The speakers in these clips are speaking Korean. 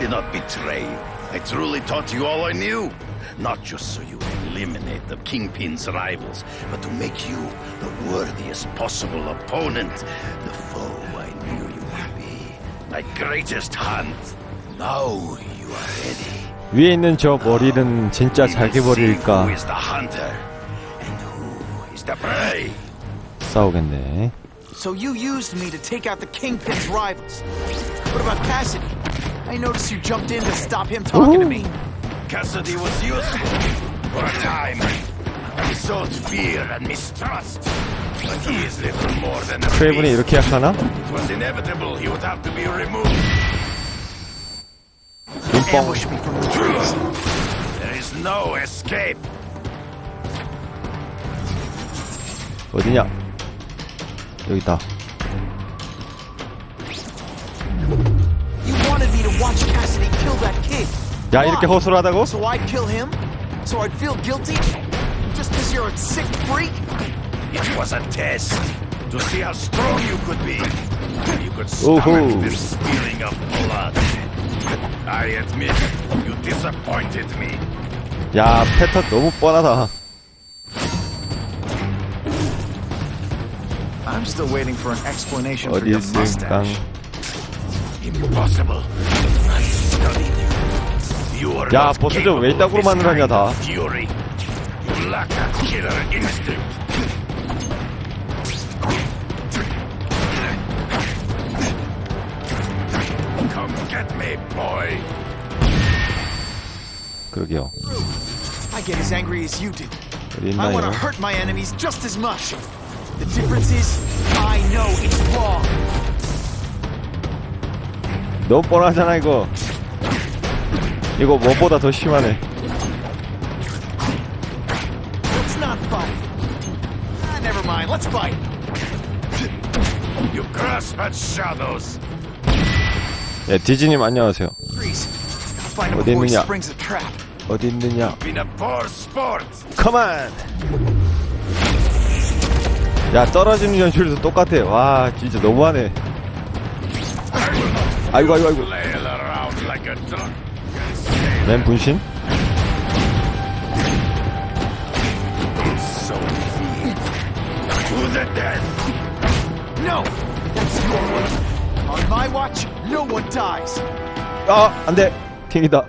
did not betray you. I truly taught you all I knew. Not just so you eliminate the Kingpin's rivals, but to make you the worthiest possible opponent, the foe I knew you would be. My greatest hunt. Now you are ready. 위에 있는 저 머리는 진짜 We will see Who 자기머리일까 is the hunter and who is the prey? 싸우겠네. So you used me to take out the Kingpin's rivals. What about Cassidy? I noticed you jumped in to stop him talking to me. Cassidy was useful for a time. He sowed fear and mistrust. But he is little more than a 크레이븐이 beast. 이렇게 약하나? It was inevitable he would have to be removed. 눈뻥. Ambush me from the trees. There is no escape. 어디냐? 여기 있다. You wanted me to watch Cassidy kill that kid. 야 이렇게 Why? 허술하다고? So I'd kill him? So I'd feel guilty? Just because you're a sick freak? It was a test to see how strong you could be. You could Ooh. stomach the spilling of blood. I admit, you disappointed me. 야 패턴 너무 뻔하다. I'm still waiting for an explanation for 어디 your 있을까? mustache. Impossible. I studied you. You are 야, not 보스 좀 capable 왜 of 이따구로 this 만들었냐, kind 다. of Fury. You lack a killer instinct. Come get me, boy. 그러게요. I get as angry as you do. 어디 I 있나 want to 이거? hurt my enemies just as much. The difference is, I know it's wrong. 너무 뻔하잖아 이거. 이거 뭐보다 더 심하네. Let's not fight. Ah, never mind. Let's fight. You grasp at shadows. 예, 디즈님 안녕하세요. Freeze. Find him 어디 before he 있느냐? springs a trap. 어디 있느냐? Been a poor sport. 컴온! 야 떨어지는 연출도 똑같아. 와 진짜 너무하네. 아이고 아이고 아이고. 맨 분신? 아 안돼. 킹이다.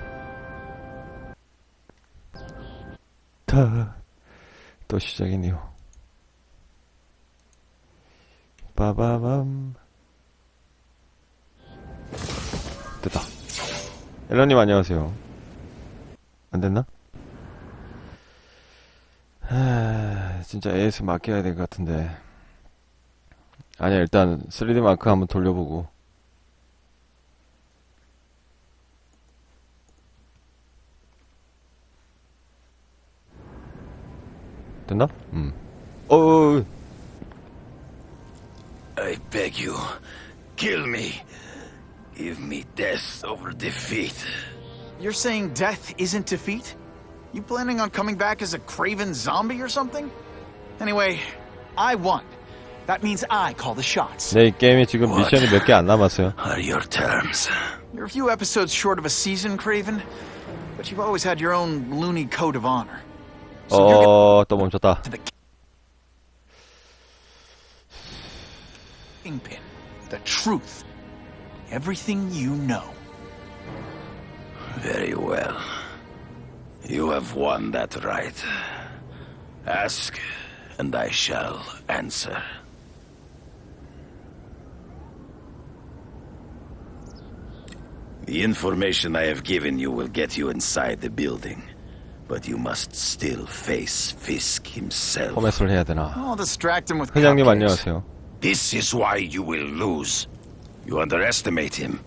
다. 또 시작이네요. 빠바밤. 됐다. 앨런님 안녕하세요. 안 됐나? 하, 진짜 AS 맡겨야 될 것 같은데. 아니야, 일단 3D 마크 한번 돌려보고. 됐나? 음. 어, 어, 어. I beg you, kill me. Give me death over defeat. You're saying death isn't defeat? You planning on coming back as a craven zombie or something? Anyway, I won. That means I call the shots. 네, 이 게임이 지금 What? 미션이 몇 개 안 남았어요. Are your terms? You're a few episodes short of a season, Craven, but you've always had your own loony code of honor. So you're 어, 또 멈췄다. to the kingpin. The truth. Everything you know. Very well. You have won that right. Ask, and I shall answer. The information I have given you will get you inside the building. But you must still face Fisk himself. 포맷을 해야 되나? I'll distract him with 회장님 cupcakes. 안녕하세요. This is why you will lose. You underestimate him.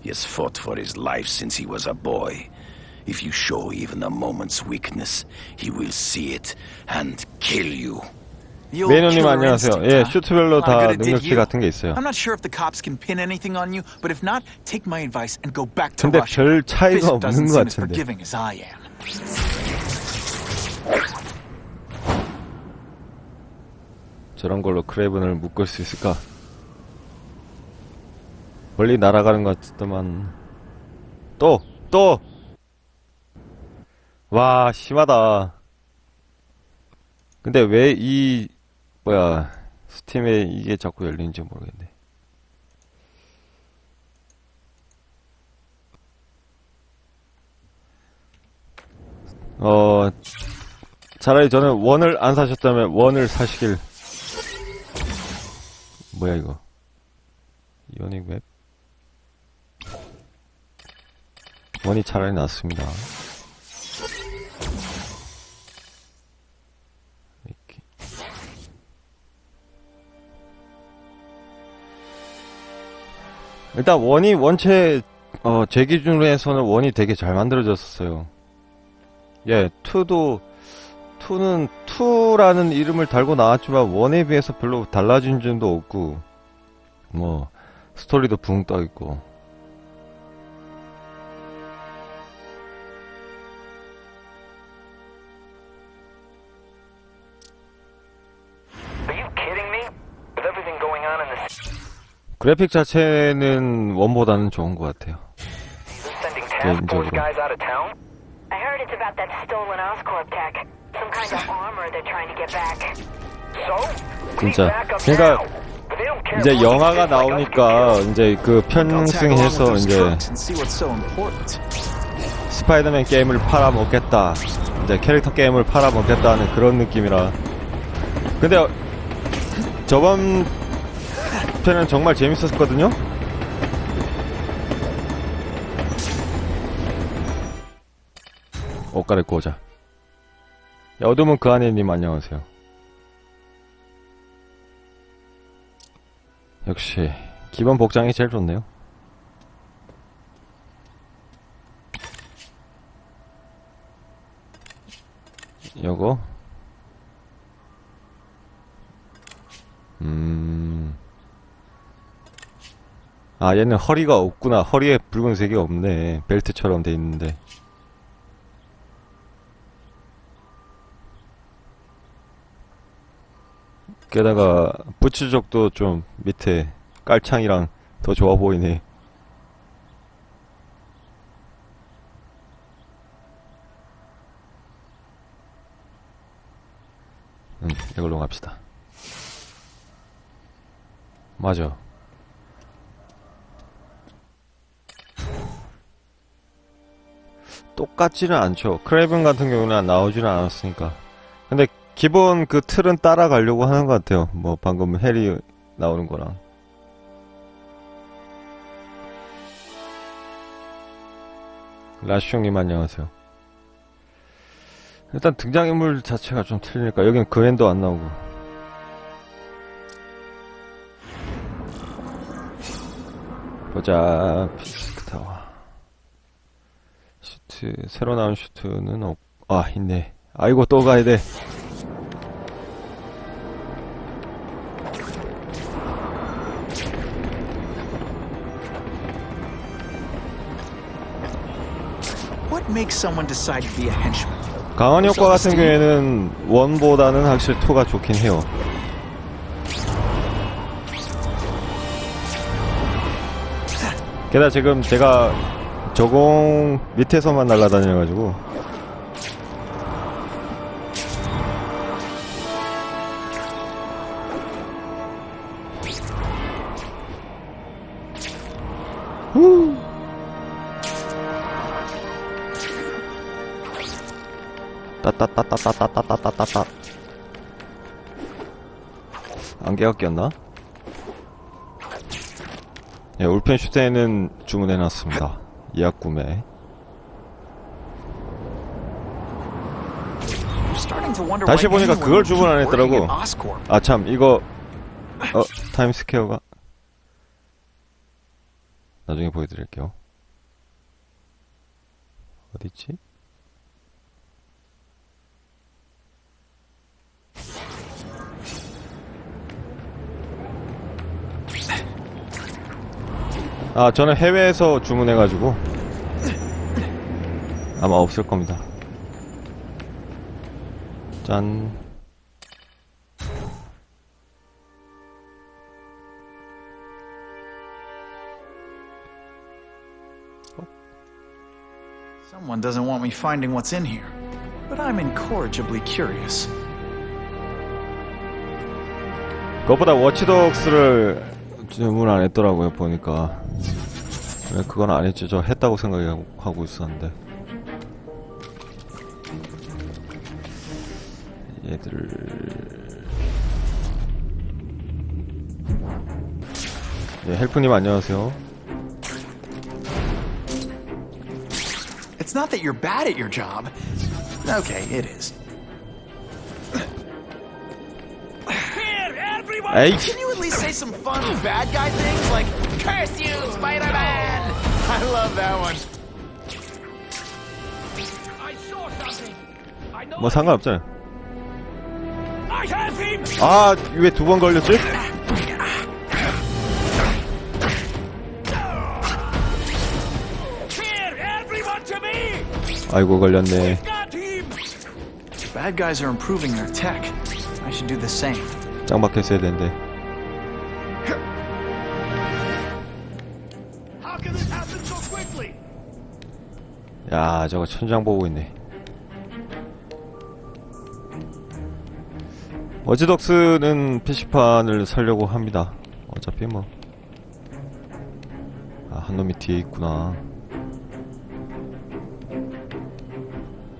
He has fought for his life since he was a boy. If you show even a moment's weakness, he will see it and kill you. The old 메이너님 killer 안녕하세요. instinct, 예, huh? 슈트별로 Not 다 good it did 능력치 you. 같은 게 있어요. I'm not sure if the cops can pin anything on you, but if not, take my advice and go back to 근데 Russia. 별 차이가 Fisk 없는 doesn't 것 seem as 같은데. forgiving as I am. 저런 걸로 크레이븐을 묶을 수 있을까? 멀리 날아가는 것 같더만 또! 또! 와, 심하다. 근데 왜 이, 뭐야, 스팀에 이게 자꾸 열리는지 모르겠네. 어, 차라리 저는 원을 안 사셨다면 원을 사시길. 뭐야, 이거. 이오닉 웹? 원이 차라리 낫습니다. 일단 원이 원체 어, 제 기준으로 해서는 원이 되게 잘 만들어졌었어요. 예, 2도 2는 2라는 이름을 달고 나왔지만 원에 비해서 별로 달라진 점도 없고 뭐 스토리도 붕 떠 있고 그래픽 자체는 원보다는 좋은 것 같아요. they're sending task force 개인적으로. guys out of town? I heard it's about that stolen Oscorp tech. Some kind of armor they're trying to get back. So? We need 진짜. backup 그러니까 now. But they don't care 이제 영화가 kids like us 나오니까 이제 그 I'll tag along with 편승해서 those 이제 trucks and see what's so important. 스파이더맨 게임을 팔아먹겠다. 이제 캐릭터 게임을 팔아먹겠다는 그런 느낌이라. 근데 어, 저번 편은 정말 재밌었거든요? 옷 갈아입고 오자. 야, 어둠은 그 안에님 안녕하세요. 역시 기본 복장이 제일 좋네요. 요거 음. 아, 얘는 허리가 없구나. 허리에 붉은색이 없네. 벨트처럼 돼 있는데. 게다가 부츠족도 좀 밑에 깔창이랑 더 좋아 보이네. 음, 이걸로 갑시다. 맞아. 똑같지는 않죠. 크레이븐 같은 경우는 나오지는 않았으니까. 근데 기본 그 틀은 따라가려고 하는 것 같아요. 뭐 방금 해리 나오는 거랑. 라슈 형님 안녕하세요. 일단 등장인물 자체가 좀 틀리니까 여긴 그랜도 안 나오고. 보자 피스크 타워. 슈트 새로 나온 슈트는 없. 아 있네. 아이고 또 가야 돼. 강한 효과 같은 경우에는 원보다는 확실히 2가 좋긴 해요. 게다가 지금 제가 저공 밑에서만 날아다녀가지고 후. 따따따따따따따따따따 안개가 꼈나? 예, 울펜 슈테는 주문해놨습니다. 예약 구매. 다시 보니까 그걸 주문 안 했더라고. 아, 참, 이거, 어, 타임스퀘어가. 나중에 보여드릴게요. 어디 있지? 아, 저는 해외에서 주문해가지고. 아마 없을 겁니다. 짠. Someone doesn't want me finding what's in here, but I'm incorrigibly curious. 그것보다 워치독스를 주문 안 했더라고요 보니까. 왜 그건 안 했지 저 했다고 생각하고 있었는데. 얘들. 예, 헬프님 안녕하세요. It's not that you're bad at your job. Okay, it is. 에이 at least say some fun bad guy things like "Curse you, Spider-Man"? I love that one. I saw something. I know 뭐 상관없잖아요 I have him. 아 왜 두 번 걸렸지? Here, everyone to me. 아이고 걸렸네 Got him. Bad guys are improving their tech. I should do the same. 짱 박혔어야 되는데 야 저거 천장 보고 있네. 어지덕스는 PC판을 살려고 합니다. 어차피 뭐. 아, 한 놈이 뒤에 있구나.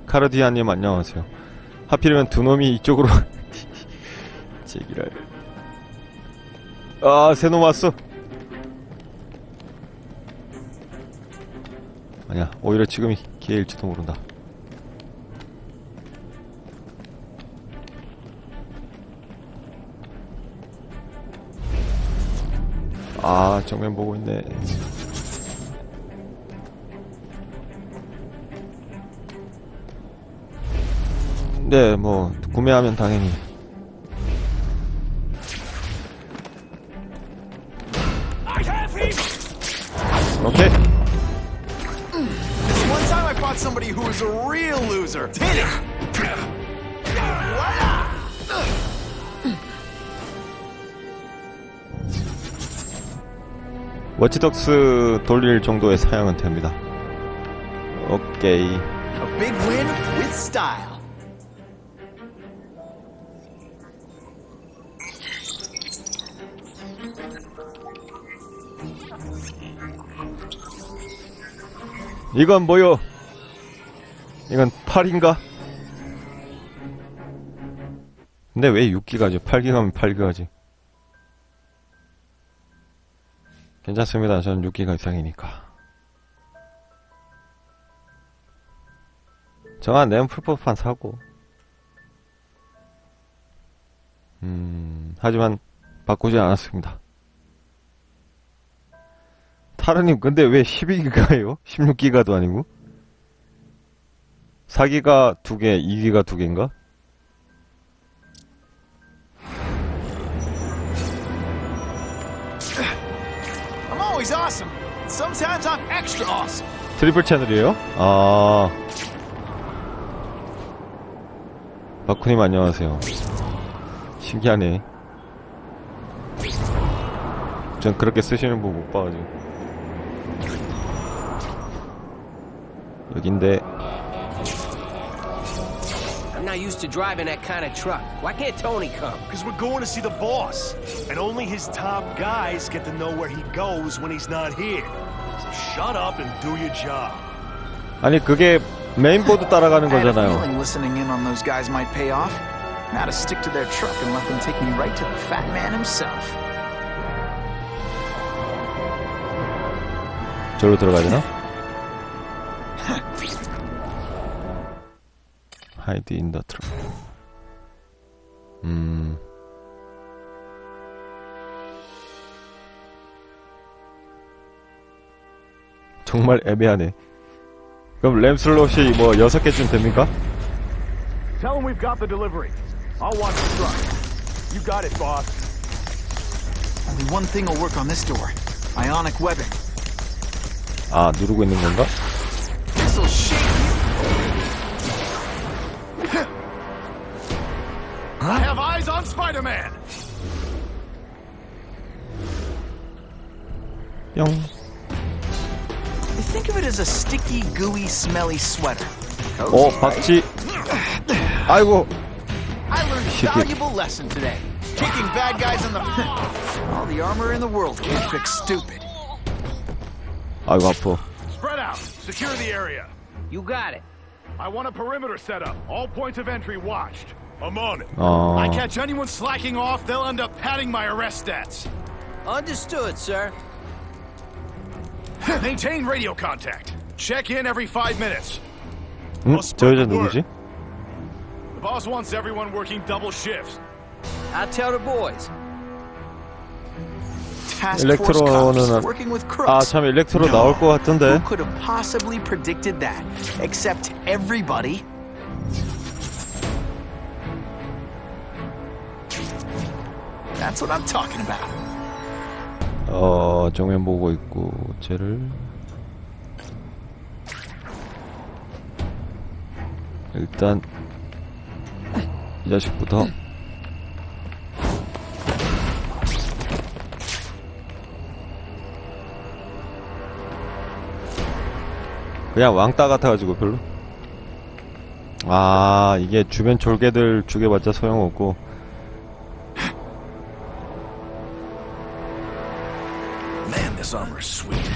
카르디아님 안녕하세요. 하필이면 두 놈이 이쪽으로 제기랄 아새 놈 왔어 오히려 지금이 기회일지도 모른다. 아 정면 보고 있네. 네 뭐 구매하면 당연히. 오케이 워치덕스 돌릴 정도의 사양은 됩니다 오케이 A big win with style. 이건 뭐요? 이건 8인가? 근데 왜 6기가지? 8기가면 8기가지. 괜찮습니다. 저는 6기가 이상이니까. 정한 내용 풀법판 사고. 음, 하지만 바꾸지 않았습니다. 타르님 근데 왜 12기가예요? 16기가도 아니고? 4기가 2개, 2기가 2개인가? 트리플 채널이에요? 아. 바쿠님 안녕하세요. 신기하네. 전 그렇게 쓰시는 분 못 봐가지고. 여긴데, I'm not used to driving that kind of truck. Why can't Tony come? Because we're going to see the boss. And only his top guys get to know where he goes when he's not here. So shut up and do your job. 아니 그게 메인보드 따라가는 I had a 거잖아요. feeling listening in on those guys might pay off. Now to stick to their truck and let them take me right to the fat man himself. 저로 들어가야 되나? 하이드 인더 트럭. 음. 정말 애매하네. 그럼 램 슬롯이 뭐 여섯 개쯤 됩니까? Tell him we've got the delivery. I'll watch the truck. You got it, boss. Only one thing will work on this door. Ionic webbing. 아, 누르고 있는 건가? This'll shake you. I have eyes on Spider-Man. 뿅. Think of it as a sticky, gooey, smelly sweater. 어, 박쥐. 아이고. I learned a Shit. valuable lesson today. Kicking bad guys in the. All the armor in the world can't fix stupid. 아이고, 아파. Spread out. Secure the area. You got it. I want a perimeter set up. All points of entry watched. I'm on it. 어. I catch anyone slacking off, they'll end up padding my arrest stats. Understood, sir. Maintain radio contact. Check in every five minutes. 응? 저 여자 누구지? The boss wants everyone working double shifts. I'll tell the boys. Task force cops 일렉트로는 working with 아, crooks. 참 일렉트로 나올 것 같던데. Who could have possibly predicted that? Except everybody. That's what I'm talking about. 어, 정면 보고 있고 쟤를. 일단 이 자식부터. 그냥 왕따 같아가지고 별로. 아 이게 주변 졸개들 죽여봤자 소용없고 sweet.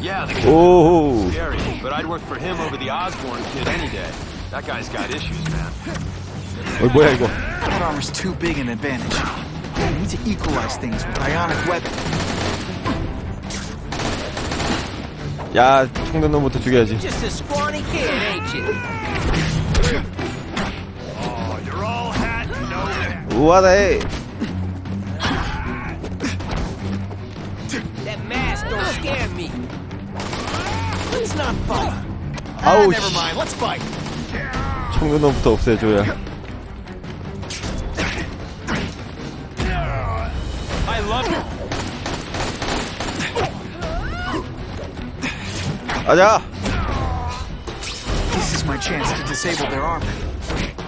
Yeah, the 오호 Gary, but I'd work for him over the Osborne kid any day. That guy's got issues, man. 어, 뭐야 이거 That armor's too big an advantage. We need to equalize things with ionic weapon. 야 총든 놈부터 죽여야지 Just a scrawny kid, ain't you? Oh, you're all hat, no hat. 우와다 not fight. 아우 ah, never 씨 mind. Let's fight. 총든 놈부터 없애줘야 I love it. 가자 This is my chance to disable their armor.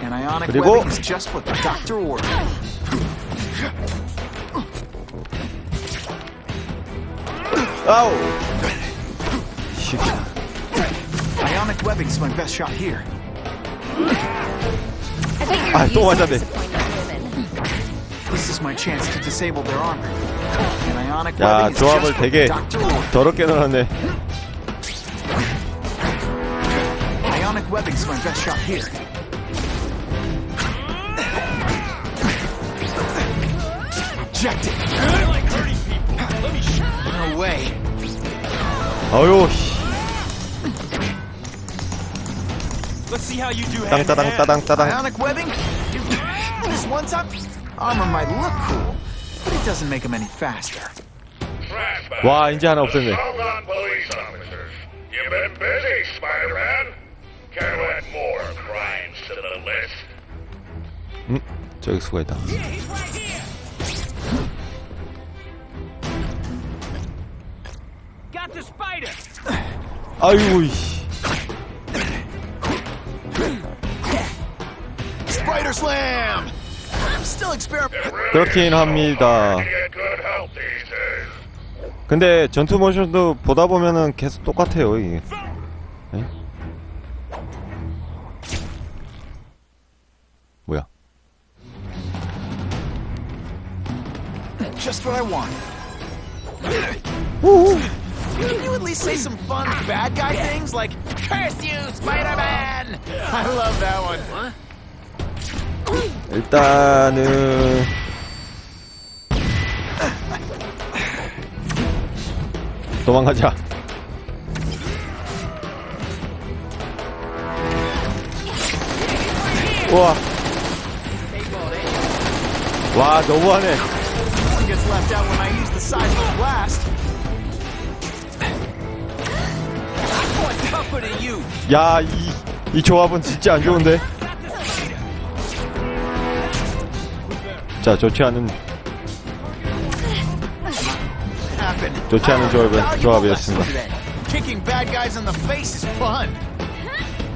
And ionic 그리고- webbing is just what the doctor ordered. 아우 시기야 Ionic webbing's my best shot here. 아, 또 맞았네. This is my chance to disable their armor. And ionic 야 webbing is 조합을 just what 되게 the doctor ordered. 더럽게 넣었네 Ionic webbing's my best shot here. Rejected. No way. 아유 씨 Let's see how you do hand to 땅따당 hand. 따당 따당 Ionic webbing? This one time, armor might look cool, but it doesn't make them any faster. 와 이제 하나 없앴네 Hold on, police officers. You've been busy, Spider-Man. Care to add more crimes to the list? 음 저기 수가 있다 Got the spider. 아이고 씨 Spider Slam! I'm still experimenting. 그렇긴 합니다. 근데 전투 모션도 보다 보면은 계속 똑같아요 이게 에? 뭐야 Just what I want. Can you at least say some fun bad guy things like, Curse you, Spider Man! I love that one. 일단은 도망가자 우와 와 너무하네 One gets left out when I use the size of the blast. More tougher than you. 야이 이 조합은 진짜 안 좋은데 자 좋지 않은 Happened. 좋지 않은 조합, Valuable 조합이었습니다 lesson today. Kicking bad guys in the face is fun.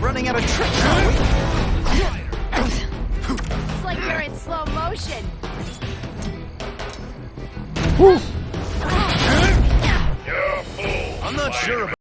Running out of tricks, are we? It's like you're in slow motion. You I'm not sure about